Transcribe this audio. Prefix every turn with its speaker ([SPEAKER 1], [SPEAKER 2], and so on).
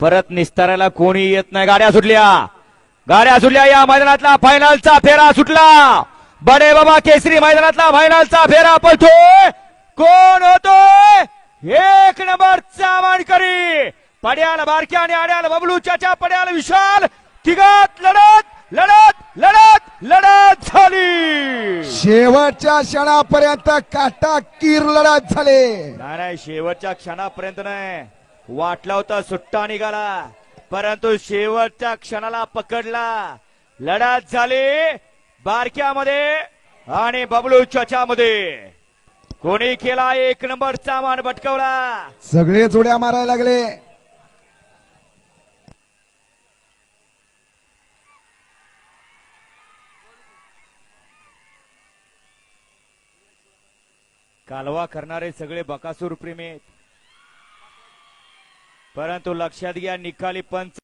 [SPEAKER 1] परत निस्तारायला कोणी येत नाही. गाड्या सुटल्या. गाड्या सुटल्या या मैदानातला फायनलचा फेरा सुटला. बडे बाबा केसरी मैदानातला फायनलचा फेरा पळतोय. कोण होतोय? एक नंबरचा मानकरी पड्याल बारक्या आणि आड्याल बबलू चाचा पड्याल विशाल. तिघात लढत लढत लढत लढत झाली.
[SPEAKER 2] शेवटच्या क्षणापर्यंत काटा कीर लढत झाले.
[SPEAKER 1] नाही नाही शेवटच्या क्षणापर्यंत नाही. वाटला होता सुट्टा निघाला परंतु शेवटच्या क्षणाला पकडला. लढत झाली बारक्यामध्ये आणि बबलू मध्ये कोणी केला एक नंबरचा मान भटकवला?
[SPEAKER 2] सगळे जोड्या मारायला लागले.
[SPEAKER 1] कालवा करणारे सगळे बकासूर प्रेमी आहेत. પરંતુ લક્ષાધિયા નિકાલી પંચ